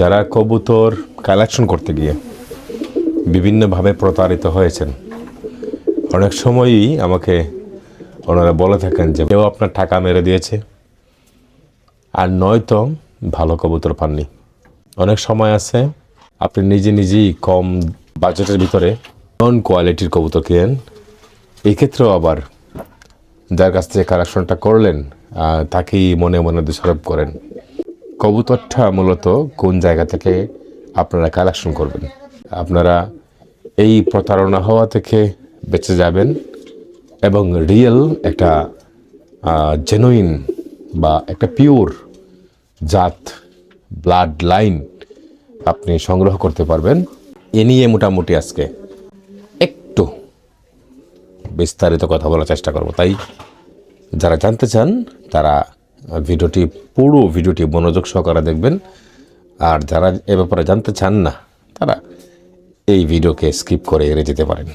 যারা কবুতর কালেকশন করতে গিয়ে বিভিন্নভাবে প্রতারিত হয়েছেন, অনেক সময়ই আমাকে ওনারা বলে থাকেন যে, কেউ আপনার টাকা মেরে দিয়েছে আর নয়তো ভালো কবুতর পাননি। অনেক সময় আছে, আপনি নিজে নিজেই কম বাজেটের ভিতরে নন কোয়ালিটির কবুতর কেনেন। এক্ষেত্রেও আবার যার কাছ থেকে কালেকশনটা করলেন তাকেই মনে মনে দোষারোপ করেন। কবুতরটা মূলত কোন জায়গা থেকে আপনারা কালেকশন করবেন? আপনারা এই প্রতারণা হওয়া থেকে বেঁচে যাবেন এবং রিয়েল একটা জেনুইন বা একটা পিওর জাত ব্লাড লাইন আপনি সংগ্রহ করতে পারবেন। এ নিয়ে মোটামুটি আজকে একটু বিস্তারিত কথা বলার চেষ্টা করব। তাই যারা জানতে চান তারা ভিডিওটি পুরো ভিডিওটি মনোযোগ সহকারে দেখবেন। আর যারা এ ব্যাপারে জানতে চান না, তারা এই ভিডিওকে স্কিপ করে এড়ে যেতে পারেন।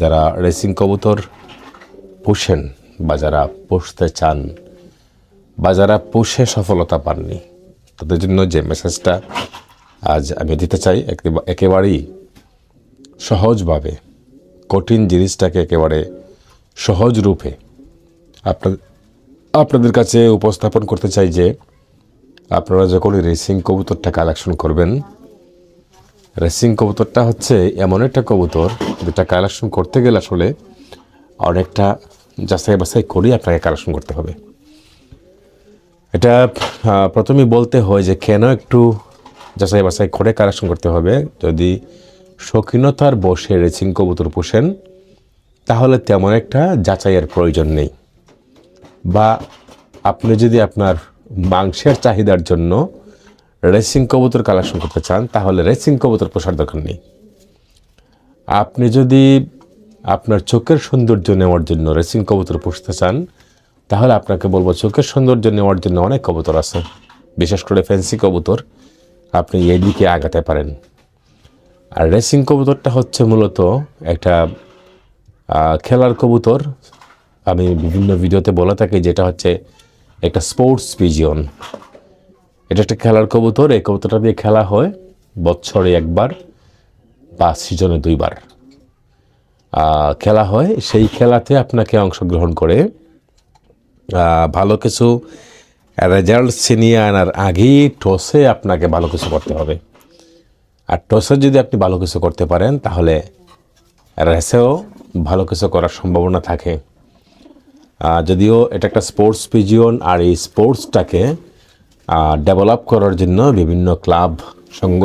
যারা রেসিং কবুতর পোষেন বা যারা পুষতে চান বা যারা পুষে সফলতা পাননি। তাদের জন্য যে মেসেজটা আজ আমি দিতে চাই একেবা- একেবারেই সহজভাবে, কঠিন জিনিসটাকে একেবারে সহজ রূপে আপনার আপনাদের কাছে উপস্থাপন করতে চাই যে, আপনারা যখন রেসিং কবুতরটা কালেকশন করবেন, রেসিং কবুতরটা হচ্ছে এমন একটা কবুতর, যেটা কালেকশন করতে গেলে আসলে অনেকটা যাচাই বাছাই করেই আপনাকে কালেকশন করতে হবে। এটা প্রথমেই বলতে হয় যে কেন একটু যাচাই বাছাই করে কালেকশন করতে হবে। যদি শৌখিনতার বসে রেসিং কবুতর পোষেন, তাহলে তেমন একটা যাচাইয়ের প্রয়োজন নেই। বা আপনি যদি আপনার মাংসের চাহিদার জন্য রেসিং কবুতর কালেকশন করতে চান, তাহলে রেসিং কবুতর পোষার দরকার নেই। আপনি যদি আপনার চোখের সৌন্দর্য নেওয়ার জন্য রেসিং কবুতর পুষতে চান তাহলে আপনাকে বলব, চোখের সৌন্দর্য নেওয়ার জন্য অনেক কবুতর আছে। বিশেষ করে ফ্যান্সি কবুতর, আপনি এই দিকে আগাতে পারেন। আর রেসিং কবুতরটা হচ্ছে মূলত একটা খেলার কবুতর। আমি বিভিন্ন ভিডিওতে বলে থাকি যেটা হচ্ছে একটা স্পোর্টস পিজিয়ন। এটা একটা খেলার কবুতর, এই কবুতরটা দিয়ে খেলা হয় বছরে একবার বা সিজনে দুইবার। খেলা হয়, সেই খেলাতে আপনাকে অংশগ্রহণ করে ভালো কিছু রেজাল্ট ছিনিয়ে আনার আগেই টসে আপনাকে ভালো কিছু করতে হবে। আর টসে যদি আপনি ভালো কিছু করতে পারেন, তাহলে রেসেও ভালো কিছু করার সম্ভাবনা থাকে। যদিও এটা একটা স্পোর্টস পিজিয়ন, আর এই স্পোর্টসটাকে ডেভেলপ করার জন্য বিভিন্ন ক্লাব সঙ্গ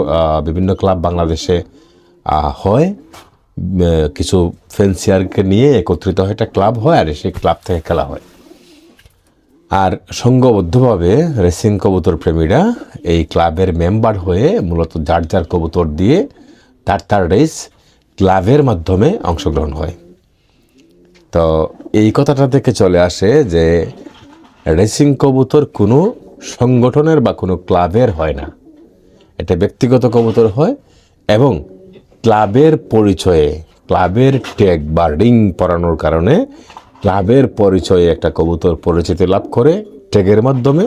বিভিন্ন ক্লাব বাংলাদেশে হয়। কিছু ফেন্সিয়ারকে নিয়ে একত্রিত হয়। একটা ক্লাব হয়, আর সেই ক্লাব থেকে খেলা হয়। আর সংঘবদ্ধভাবে রেসিং কবুতর প্রেমীরা এই ক্লাবের মেম্বার হয়ে মূলত যার যার কবুতর দিয়ে তার তার রেস ক্লাবের মাধ্যমে অংশগ্রহণ হয়। তো এই কথাটা থেকে চলে আসে যে রেসিং কবুতর কোনো সংগঠনের বা কোনো ক্লাবের হয় না। এটা ব্যক্তিগত কবুতর হয় এবং ক্লাবের পরিচয়ে, ক্লাবের ট্যাগ বা রিং পরানোর কারণে ক্লাবের পরিচয়ে একটা কবুতর পরিচিতি লাভ করে ট্যাগের মাধ্যমে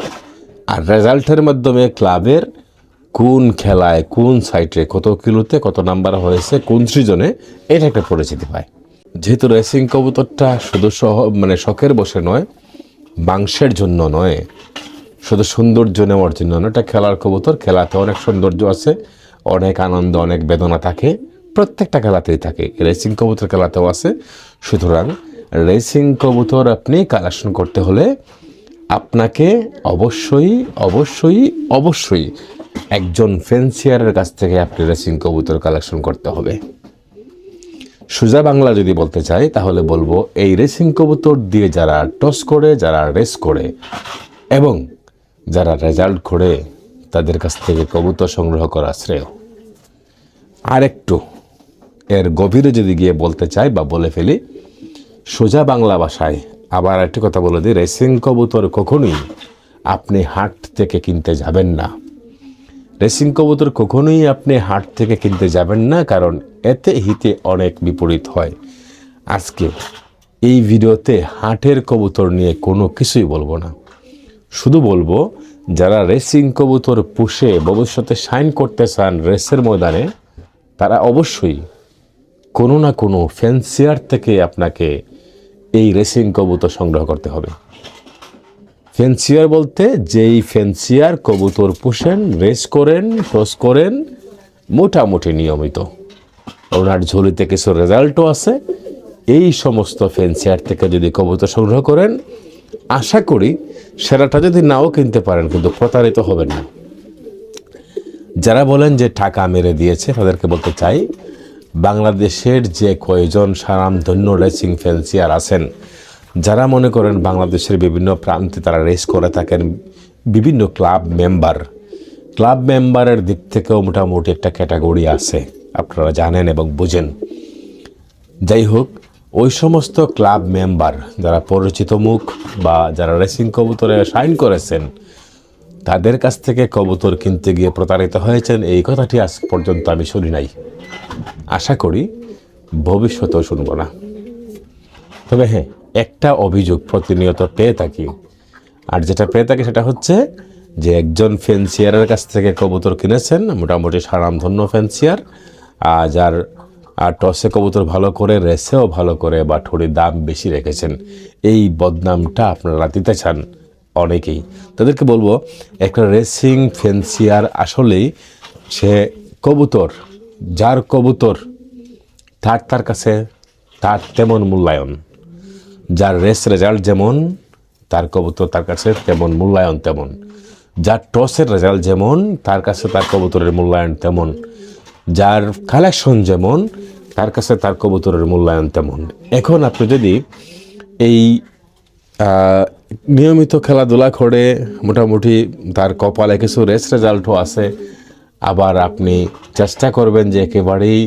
আর রেজাল্টের মাধ্যমে ক্লাবের কোন খেলায়, কোন সাইটে কত কিলোতে কত নাম্বার হয়েছে, কোন সৃজনে এটা একটা পরিচিতি পায়। যেহেতু রেসিং কবুতরটা শুধু সহ মানে শখের বসে নয়, মাংসের জন্য নয়, শুধু সৌন্দর্য নেওয়ার জন্য নয়, এটা খেলার কবুতর, খেলাতে অনেক সৌন্দর্য আছে, অনেক আনন্দ, অনেক বেদনা থাকে, প্রত্যেকটা খেলাতেই থাকে। রেসিং কবুতর খেলাতেও আছে, সুতরাং রেসিং কবুতর আপনি কালেকশন করতে হলে আপনাকে অবশ্যই অবশ্যই অবশ্যই একজন ফেন্সিয়ারের কাছ থেকে আপনি রেসিং কবুতর কালেকশন করতে হবে। সোজা বাংলা যদি বলতে চাই, তাহলে বলব এই রেসিং কবুতর দিয়ে যারা টস করে, যারা রেস করে এবং যারা রেজাল্ট করে, তাদের কাছ থেকে কবুতর সংগ্রহ করা শ্রেয়। আর একটু এর গভীরে যদি গিয়ে বলতে চাই বা বলে ফেলি সোজা বাংলা ভাষায়। আবার একটি কথা বলে দিই, রেসিং কবুতর কখনোই আপনি হাট থেকে কিনতে যাবেন না। রেসিং কবুতর কখনোই আপনি হাট থেকে কিনতে যাবেন না, কারণ এতে হিতে অনেক বিপরীত হয়। আজকে এই ভিডিওতে হাটের কবুতর নিয়ে কোনো কিছুই বলব না। শুধু বলব, যারা রেসিং কবুতর পুষে ভবিষ্যতে সাইন করতে চান রেসের ময়দানে, তারা অবশ্যই কোনো না কোনো ফ্যান্সিয়ার থেকে আপনাকে এই রেসিং কবুতর সংগ্রহ করতে হবে। ফেন্সিয়ার বলতে যেই ফেন্সিয়ার কবুতর পুষেন রেস করেন টস করেন, মোটামুটি নিয়মিত। ওনার ঝুলিতে কিছু রেজাল্টও আছে। এই সমস্ত ফেন্সিয়ার থেকে যদি কবুতর সংগ্রহ করেন, আশা করি সেরাটা যদি নাও কিনতে পারেন, কিন্তু প্রতারিত হবেন না। যারা বলেন যে টাকা মেরে দিয়েছে, তাদেরকে বলতে চাই বাংলাদেশের যে কয়জন সারামধন্য রেসিং ফেন্সিয়ার আছেন, যারা মনে করেন বাংলাদেশের বিভিন্ন প্রান্তে তারা রেস করে থাকেন, বিভিন্ন ক্লাব মেম্বার ক্লাব মেম্বারের দিক থেকেও মোটামুটি একটা ক্যাটাগরি আছে, আপনারা জানেন এবং বুঝেন। যাই হোক, ওই সমস্ত ক্লাব মেম্বার যারা পরিচিত মুখ বা যারা রেসিং কবুতরে সাইন করেছেন তাদের কাছ থেকে কবুতর কিনতে গিয়ে প্রতারিত হয়েছেন, এই কথাটি আজ পর্যন্ত আমি শুনি নাই। আশা করি ভবিষ্যতেও শুনব না। তবে হ্যাঁ একটা অভিযোগ প্রতিনিয়ত পেয়ে থাকি। আর যেটা পেয়ে থাকি সেটা হচ্ছে যে একজন ফেন্সিয়ারের কাছ থেকে কবুতর কিনেছেন, মোটামুটি সারামধন্য ফেন্সিয়ার আর যার আর টসে কবুতর ভালো করে, রেসেও ভালো করে বা ঠুরির দাম বেশি রেখেছেন। এই বদনামটা আপনারা দিতে চান। অনেকেই। তাদেরকে বলব, একটা রেসিং ফেন্সিয়ার আসলেই সে কবুতর, যার কবুতর তার তার কাছে তার তেমন মূল্যায়ন, যার রেস রেজাল্ট যেমন, তার কবুতর তার কাছে তেমন মূল্যায়ন তেমন, যার টসের রেজাল্ট যেমন, তার কাছে তার কবুতরের মূল্যায়ন তেমন, যার কালেকশন যেমন, তার কাছে তার কবুতরের মূল্যায়ন তেমন। এখন আপনি যদি এই নিয়মিত খেলাধুলা করে মোটামুটি তার কপালে কিছু রেস রেজাল্টও আছে। আবার আপনি চেষ্টা করবেন যে একেবারেই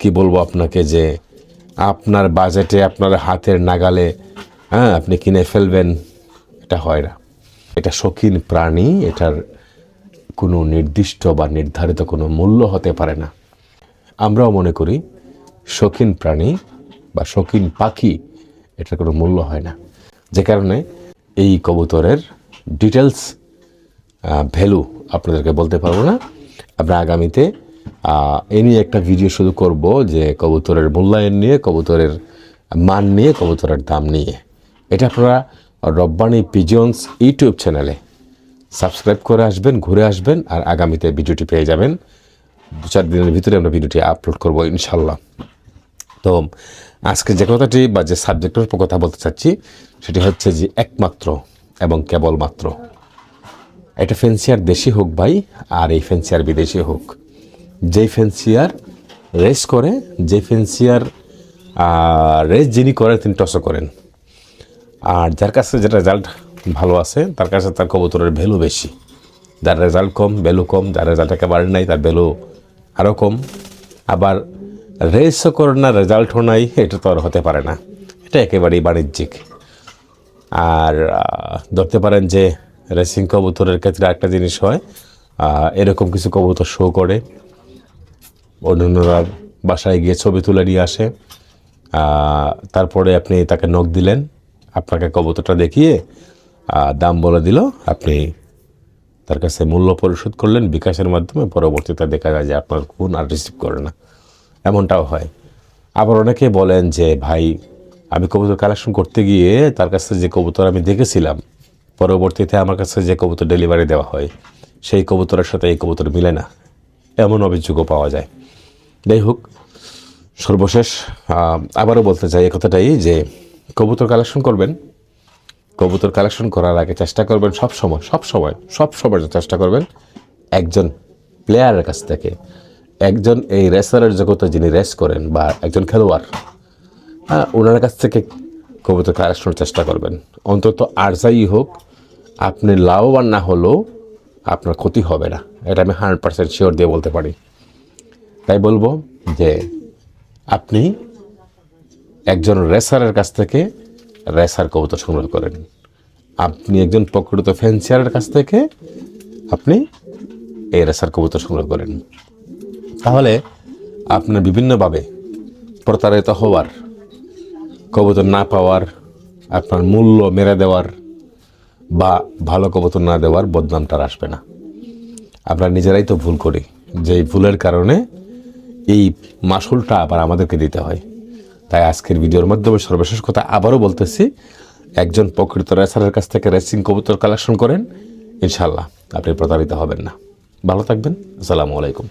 কি বলব আপনাকে যে আপনার বাজেটে আপনার হাতের নাগালে হ্যাঁ আপনি কিনে ফেলবেন। এটা হয় না। এটা শৌখিন প্রাণী, এটার কোনো নির্দিষ্ট বা নির্ধারিত কোনো মূল্য হতে পারে না। আমরাও মনে করি শৌখিন প্রাণী বা শৌখিন পাখি এটার কোনো মূল্য হয় না। যে কারণে এই কবুতরের ডিটেলস ভ্যালু আপনাদেরকে বলতে পারব না। আমরা আগামীতে এ নিয়ে একটা ভিডিও শুরু করব যে কবুতরের মূল্যায়ন নিয়ে, কবুতরের মান নিয়ে, কবুতরের দাম নিয়ে। এটা আপনারা রব্বানি পিজন্স ইউটিউব চ্যানেলে সাবস্ক্রাইব করে আসবেন, ঘুরে আসবেন আর আগামীতে ভিডিওটি পেয়ে যাবেন। দু চার দিনের ভিতরে আমরা ভিডিওটি আপলোড করব ইনশাল্লাহ তো আজকে যে কথাটি বা যে সাবজেক্টের উপর কথা বলতে চাচ্ছি, সেটি হচ্ছে যে একমাত্র এবং কেবলমাত্র। এটা ফেন্সিয়ার দেশি হোক ভাই, আর এই ফেন্সিয়ার বিদেশি হোক। যেই ফেন্সিয়ার রেস করে যে ফেন্সিয়ার রেস যিনি করেন তিনি টসও করেন। আর যার কাছে যেটা রেজাল্ট ভালো আছে, তার কাছে তার কবুতরের ভ্যালু বেশি। যার রেজাল্ট কম ভ্যালু কম, যার রেজাল্ট একেবারে নাই, তার ভ্যালু আরও কম। আবার রেসও করে না রেজাল্টও নাই, এটা তো আর হতে পারে না। এটা একেবারেই বাণিজ্যিক। আর ধরতে পারেন যে রেসিং কবুতরের ক্ষেত্রে একটা জিনিস হয় এরকম কিছু কবুতর শো করে। অন্যান্যরা বাসায় গিয়ে ছবি তুলে নিয়ে আসে। তারপরে আপনি তাকে নখ দিলেন, আপনাকে কবুতরটা দেখিয়ে দাম বলে দিল, আপনি তার কাছে মূল্য পরিশোধ করলেন, বিকাশের মাধ্যমে পরবর্তীতে দেখা যায় যে আপনার ফোন আর রিসিভ করে না। এমনটাও হয়। আবার অনেকে বলেন যে, ভাই, আমি কবুতর কালেকশন করতে গিয়ে তার কাছে যে কবুতর আমি দেখেছিলাম, পরবর্তীতে আমার কাছে যে কবুতর ডেলিভারি দেওয়া হয়, সেই কবুতরের সাথে এই কবুতর মিলে না। এমন অভিযোগও পাওয়া যায়। যাই হোক, সর্বশেষ আবারও বলতে চাই এ কথাটাই যে, কবুতর কালেকশন করবেন, কবুতর কালেকশন করার আগে চেষ্টা করবেন সব সময় সব সময় সব সময় চেষ্টা করবেন একজন প্লেয়ারের কাছ থেকে। একজন এই রেসারের জগতে যিনি রেস করেন বা একজন খেলোয়াড় হ্যাঁ ওনার কাছ থেকে কবুতর কালেকশনের চেষ্টা করবেন। অন্তত আর যাই হোক, আপনি লাভবান না হলেও আপনার ক্ষতি হবে না। এটা আমি হান্ড্রেড পার্সেন্ট শিওর দিয়ে বলতে পারি। তাই বলব যে আপনি একজন রেসারের কাছ থেকে রেসার কবুতর সংগ্রহ করেন। আপনি একজন প্রকৃত ফ্যান্সিয়ারের কাছ থেকে আপনি এই রেসার কবুতর সংগ্রহ করেন। তাহলে আপনার বিভিন্নভাবে প্রতারিত হওয়ার, কবুতর না পাওয়ার, আপনার মূল্য মেরে দেওয়ার বা ভালো কবুতর না দেওয়ার বদনামটা আসবে না। আমরা নিজেরাই তো ভুল করি, যে ভুলের কারণে এই মাসুলটা আবার আমাদেরকে দিতে হয়। তাই আজকের ভিডিওর মাধ্যমে সর্বশেষ কথা আবারও বলতেছি, একজন প্রকৃত রেসারের কাছ থেকে রেসিং কবুতর কালেকশন করেন ইনশাল্লাহ আপনি প্রতারিত হবেন না। ভালো থাকবেন, আসসালামু আলাইকুম।